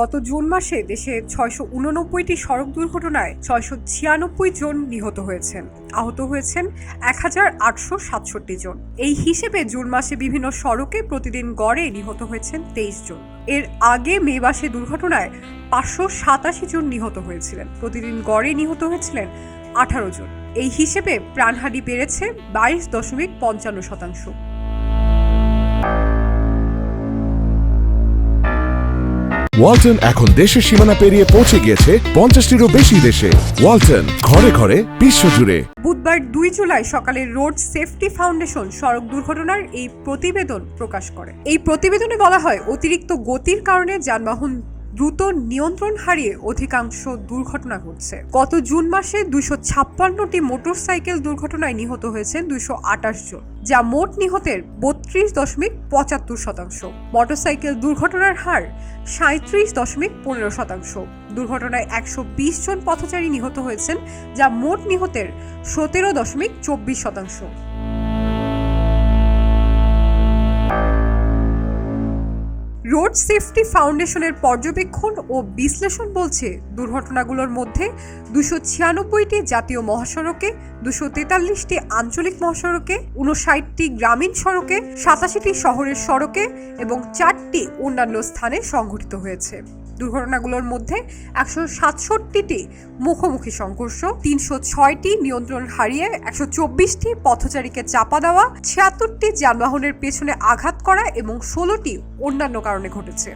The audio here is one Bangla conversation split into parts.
গত জুন মাসে দেশে ছয়শো উননব্বইটি সড়ক দুর্ঘটনায় ছয়শো ছিয়ানব্বই জন নিহত হয়েছেন। আহত হয়েছেন এক হাজার আটশো সাতষট্টি জন। এই হিসেবে জুন মাসে বিভিন্ন সড়কে প্রতিদিন গড়ে নিহত হয়েছেন তেইশ জন। এর আগে মে মাসে দুর্ঘটনায় পাঁচশো সাতাশি জন নিহত হয়েছিলেন। প্রতিদিন গড়ে নিহত হয়েছিলেন আঠারো জন। এই হিসেবে প্রাণহানি বেড়েছে বাইশ দশমিক পঞ্চান্ন শতাংশ। ওয়ালটন এখন দেশের সীমানা পেরিয়ে পৌঁছে গিয়েছে পঞ্চাশটিরও বেশি দেশে। ওয়ালটন, ঘরে ঘরে, বিশ্ব জুড়ে। বুধবার দুই জুলাই সকালে রোড সেফটি ফাউন্ডেশন সড়ক দুর্ঘটনার এই প্রতিবেদন প্রকাশ করে। এই প্রতিবেদনে বলা হয়, অতিরিক্ত গতির কারণে যানবাহন দ্রুত নিয়ন্ত্রণ হারিয়ে অধিকাংশ দুর্ঘটনা ঘটছে। গত জুন মাসে দুইশো ছাপ্পান্নটি মোটরসাইকেল দুর্ঘটনায় নিহত হয়েছেন দুইশো আটাশ জন, যা মোট নিহতের বত্রিশ দশমিক পঁচাত্তর শতাংশ। মোটরসাইকেল দুর্ঘটনার হার সাঁত্রিশ দশমিক পনেরো শতাংশ। দুর্ঘটনায় একশো বিশ জন পথচারী নিহত হয়েছেন, যা মোট নিহতের সতেরো দশমিক চব্বিশ শতাংশ। রোড সেফটি ফাউন্ডেশনের পর্যবেক্ষণ ও বিশ্লেষণ বলছে, দুর্ঘটনাগুলোর মধ্যে দুশো ছিয়ানব্বইটি জাতীয় মহাসড়কে, দুশো তেতাল্লিশটি আঞ্চলিক মহাসড়কে উনষাটটি গ্রামীণ সড়কে, সাতাশিটি শহরের সড়কে এবং চারটি অন্যান্য স্থানে সংঘটিত হয়েছে। দুর্ঘটনাগুলোর মধ্যে একশো সাতষট্টিটি মুখোমুখি সংঘর্ষ, তিনশো ছয়টি নিয়ন্ত্রণ হারিয়ে একশো চব্বিশটি পথচারীকে চাপা দেওয়া, ছিয়াত্তরটি যানবাহনের পেছনে আঘাত করা এবং ষোলোটি অন্যান্য কারণে ঘটেছে।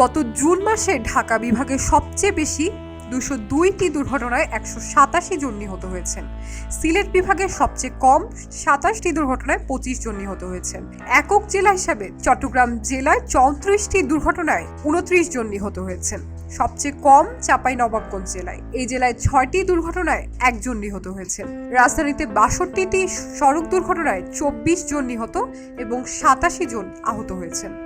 গত জুন মাসে ঢাকা বিভাগে সবচেয়ে বেশি দুশো দুইটি দুর্ঘটনায় একশো সাতাশি জন নিহত হয়েছেন। সিলেট বিভাগে সবচেয়ে কম সাতাশটি দুর্ঘটনায় পঁচিশ জন নিহত হয়েছেন। একক জেলা হিসাবে চট্টগ্রাম জেলায় চৌত্রিশটি দুর্ঘটনায় উনত্রিশ জন নিহত হয়েছেন। সবচেয়ে কম চাপাই নবাবগঞ্জ জেলায়। এই জেলায় ছয়টি দুর্ঘটনায় একজন নিহত হয়েছেন। রাজধানীতে বাষট্টিটি সড়ক দুর্ঘটনায় চব্বিশ জন নিহত এবং সাতাশি জন আহত হয়েছেন।